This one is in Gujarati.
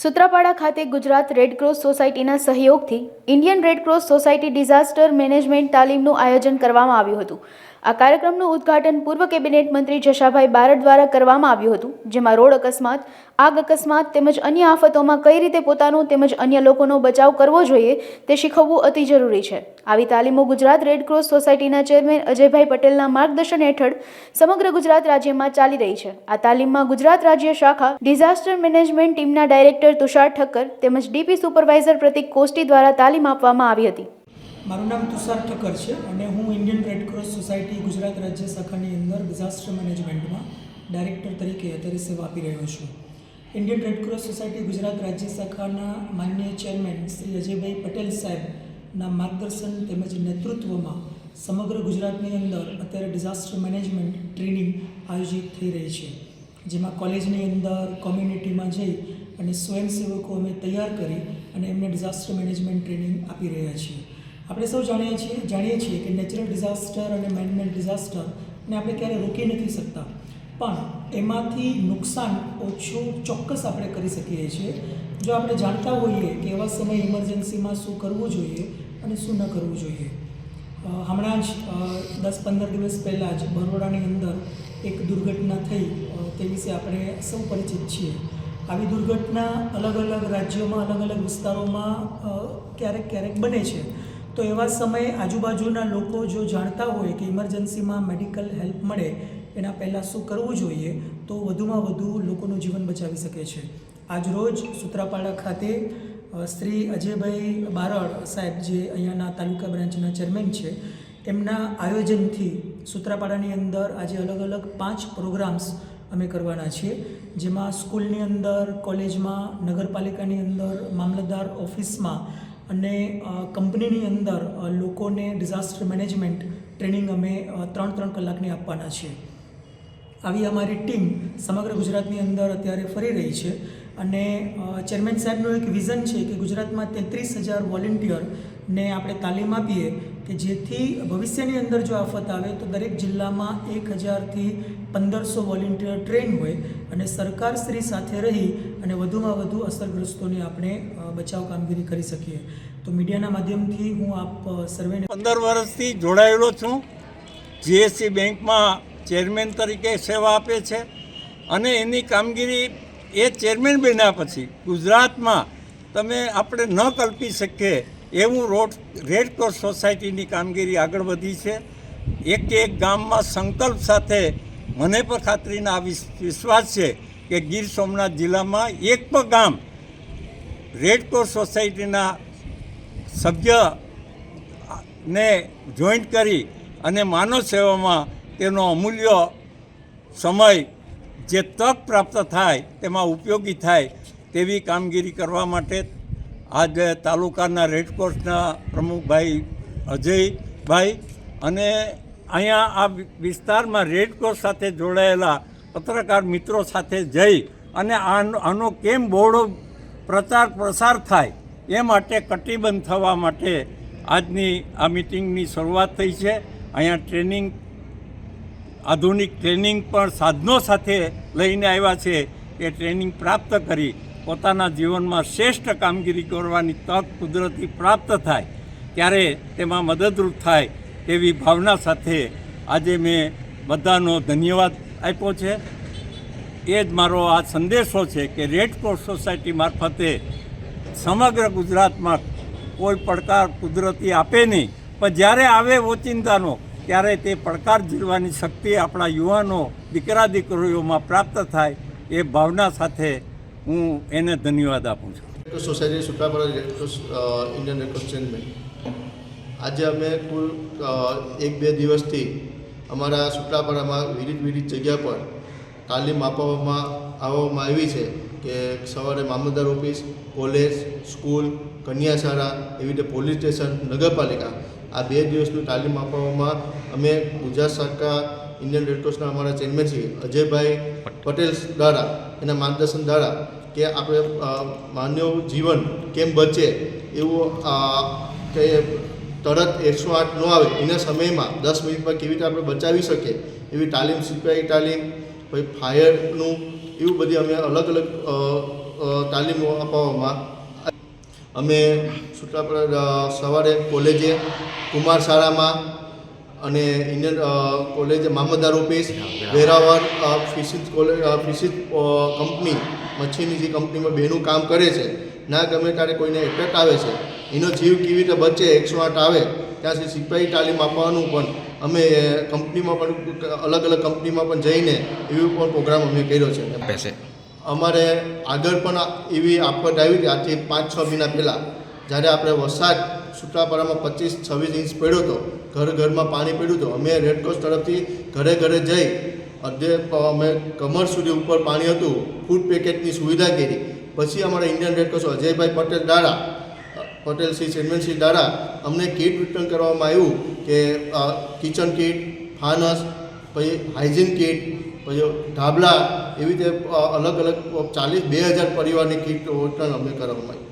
સૂત્રાપાડા ખાતે ગુજરાત રેડ ક્રોસ સોસાયટીના સહયોગથી Indian red cross society disaster management તાલીમનું આયોજન કરવામાં આવ્યું હતું. આ કાર્યક્રમનું ઉદ્ઘાટન પૂર્વ કેબિનેટ મંત્રી જશાભાઈ બારડ દ્વારા કરવામાં આવ્યું હતું, જેમાં રોડ અકસ્માત, આગ અકસ્માત તેમજ અન્ય આફતોમાં કઈ રીતે પોતાનો તેમજ અન્ય લોકોનો બચાવ કરવો જોઈએ તે શીખવવું અતિ જરૂરી છે. આવી તાલીમો ગુજરાત રેડક્રોસ સોસાયટીના ચેરમેન અજયભાઈ પટેલના માર્ગદર્શન હેઠળ સમગ્ર ગુજરાત રાજ્યમાં ચાલી રહી છે. આ તાલીમમાં ગુજરાત રાજ્ય શાખા ડિઝાસ્ટર મેનેજમેન્ટ ટીમના ડાયરેક્ટર તુષાર ઠક્કર તેમજ ડીપી સુપરવાઇઝર પ્રતિક કોષ્ટી દ્વારા તાલીમ આપવામાં આવી હતી. મારું નામ તુષાર ઠક્કર છે અને હું Indian red cross society Gujarat રાજ્ય શાખાની અંદર ડિઝાસ્ટર મેનેજમેન્ટમાં ડાયરેક્ટર તરીકે અત્યારે સેવા આપી રહ્યો છું. Indian red cross society Gujarat રાજ્ય શાખાના માનનીય ચેરમેન શ્રી અજયભાઈ પટેલ સાહેબના માર્ગદર્શન તેમજ નેતૃત્વમાં સમગ્ર ગુજરાતની અંદર અત્યારે ડિઝાસ્ટર મેનેજમેન્ટ ટ્રેનિંગ આયોજિત થઈ રહી છે. જેમાં કોલેજની અંદર કોમ્યુનિટીમાં જઈ અને સ્વયંસેવકો અમે તૈયાર કરી અને એમને ડિઝાસ્ટર મેનેજમેન્ટ ટ્રેનિંગ આપી રહ્યા છીએ. આપણે સૌ જાણીએ છીએ જાણીએ છીએ કે નેચરલ ડિઝાસ્ટર અને મેનમેડ ડિઝાસ્ટરને આપણે ક્યારે રોકી નથી શકતા. પણ એમાંથી નુકસાન ઓછું ચોક્કસ આપણે કરી શકીએ છીએ. જો આપણે જાણતા હોઈએ કે એવા સમયે ઇમરજન્સીમાં શું કરવું જોઈએ અને શું ન કરવું જોઈએ. હમણાં જ દસ પંદર દિવસ પહેલાં જ બરોડાની અંદર એક દુર્ઘટના થઈ તે વિશે આપણે સૌ પરિચિત છીએ. આવી દુર્ઘટના અલગ અલગ રાજ્યોમાં અલગ અલગ વિસ્તારોમાં ક્યારેક ક્યારેક બને છે. તો એવા સમયે આજુબાજુના લોકો જો જાણતા હોય કે ઇમરજન્સીમાં મેડિકલ હેલ્પ મળે, એના પહેલાં શું કરવું જોઈએ, તો વધુમાં વધુ લોકોનું જીવન બચાવી શકે છે. આજરોજ સુત્રાપાડા ખાતે શ્રી અજયભાઈ બારડ સાહેબ જે અહીંયાના તાલુકા બ્રાન્ચના ચેરમેન છે એમના આયોજનથી સુત્રાપાડાની અંદર આજે અલગ અલગ પાંચ પ્રોગ્રામ્સ અમે કરવાના છીએ. જેમાં સ્કૂલની અંદર, કોલેજમાં, નગરપાલિકાની અંદર, મામલતદાર ઓફિસમાં અને કંપનીની અંદર લોકોને ડિઝાસ્ટર મેનેજમેન્ટ ટ્રેનિંગ અમે ત્રણ ત્રણ કલાકની આપવાના છીએ. આવી અમારી ટીમ સમગ્ર ગુજરાતની અંદર અત્યારે ફરી રહી છે. અને ચેરમેન સાહેબનું એક વિઝન છે કે ગુજરાતમાં તેત્રીસ હજાર વોલેન્ટિયરને આપણે તાલીમ આપીએ કે જેથી ભવિષ્યની અંદર જો આફત આવે તો દરેક જિલ્લામાં એક હજારથી પંદરસો વોલેન્ટિયર ટ્રેન હોય અને સરકારશ્રી સાથે રહી અને વધુમાં વધુ અસરગ્રસ્તોની આપણે બચાવ કામગીરી કરી શકીએ. તો મીડિયાના માધ્યમથી હું આપ સર્વેને પંદર વર્ષથી જોડાયેલો છું. જીએસસી બેંકમાં ચેરમેન તરીકે સેવા આપે છે અને એની કામગીરી એ ચેરમેન બન્યા પછી ગુજરાતમાં તમે આપણે ન કલ્પી શકીએ એવું રોડ, રેડ ક્રોસ સોસાયટીની કામગીરી આગળ વધી છે. એક એક ગામમાં સંકલ્પ સાથે મને પણ ખાતરીના વિશ્વાસ છે કે ગીર સોમનાથ જિલ્લામાં એક પણ ગામ રેડ ક્રોસ સોસાયટીના સભ્ય ને જોઈન્ટ કરી અને માનવ સેવામાં તેનો અમૂલ્ય સમય જે તક પ્રાપ્ત થાય, તેમાં ઉપયોગી થાય તેવી કામગીરી કરવા માટે આજે તાલુકાના રેડક્રોસના પ્રમુખભાઈ અજયભાઈ અને અહીંયા આ વિસ્તારમાં રેડક્રોસ સાથે જોડાયેલા પત્રકાર મિત્રો સાથે જઈ અને આનો કેમ બહોળો પ્રચાર પ્રસાર થાય એ માટે કટિબંધ થવા માટે આજની આ મિટિંગની શરૂઆત થઈ છે. અહીંયા ટ્રેનિંગ આધુનિક ટ્રેનિંગ પણ સાધનો સાથે લઈને આવ્યા છે. એ ટ્રેનિંગ પ્રાપ્ત કરી પોતાના જીવનમાં શ્રેષ્ઠ કામગીરી કરવાની તક કુદરતી પ્રાપ્ત થાય, ત્યારે તેમાં મદદરૂપ થાય તેવી ભાવના સાથે આજે મેં બધાનો ધન્યવાદ આપ્યો છે. એ જ મારો આ સંદેશો છે કે રેડ ક્રોસ સોસાયટી મારફતે સમગ્ર ગુજરાતમાં કોઈ પડકાર કુદરતી આપે નહીં. પણ જ્યારે આવે ઓચિંતાનો ત્યારે તે પડકાર ઝીલવાની શક્તિ આપણા યુવાનો દીકરા દીકરીઓમાં પ્રાપ્ત થાય એ ભાવના સાથે હું એને ધન્યવાદ આપું છું. સોસાયટી અ, ઇન્ડિયન ચેરમેન આજે અમે કુલ એક બે દિવસથી અમારા સુત્રાપાડામાં વિવિધ વિવિધ જગ્યા પર તાલીમ આપવામાં આવવામાં આવી છે કે સવારે મામલતદાર ઓફિસ કોલેજ સ્કૂલ કન્યાશાળા એવી રીતે પોલીસ સ્ટેશન નગરપાલિકા આ બે દિવસની તાલીમ આપવામાં અમે ગુજરાત સરકાર ઇન્ડિયન રેડક્રોસના અમારા ચેરમેન શ્રી અજયભાઈ પટેલ દ્વારા, એના માર્ગદર્શન દ્વારા કે આપણે માનવ જીવન કેમ બચે એવું કે તરત એકસો આઠ ન આવે એના સમયમાં દસ મિનિટમાં કેવી રીતે આપણે બચાવી શકીએ એવી તાલીમ સિપાહી તાલીમ, પછી ફાયરનું, એવું બધી અમે અલગ અલગ તાલીમો અપાવવામાં અમે સુત્રાપુરા સવારે કોલેજે, કુમાર શાળામાં અને Indian college મામલદાર office Veraval fisheries college fisheries company, મચ્છીની જે કંપનીમાં બેનું કામ કરે છે, ના ગમે ત્યારે કોઈને એટેક આવે છે, એનો જીવ કેવી રીતે બચે, એકસો આઠ આવે, ત્યાં સુધી સિપાહી તાલીમ આપવાનું પણ અમે કંપનીમાં પણ અલગ અલગ કંપનીમાં પણ જઈને એવી પણ પ્રોગ્રામ અમે કર્યો છે. અમારે આગળ પણ એવી આફત આવી આજથી પાંચ છ મહિના પહેલાં જ્યારે આપણે વરસાદ સુત્રાપાડામાં પચીસ છવ્વીસ ઇંચ પડ્યો હતો, ઘર ઘરમાં પાણી પડ્યું હતું, અમે રેડક્રોસ તરફથી ઘરે ઘરે જઈ અધે અમે કમર સુધી ઉપર પાણી હતું ફૂડ પેકેટની સુવિધા કરી. પછી અમારા ઇન્ડિયન રેડક્રોસ અજયભાઈ પટેલ દ્વારા, પટેલ શ્રી ચેરમેનશ્રી દ્વારા અમને કીટ વિતરણ કરવામાં આવ્યું કે કિચન કીટ ફાનસ પછી હાઇજીન કીટ પછી ઢાબલા એવી રીતે અલગ અલગ ચાલીસ બે હજાર પરિવારની કીટ વિતરણ અમે કરવામાં આવ્યું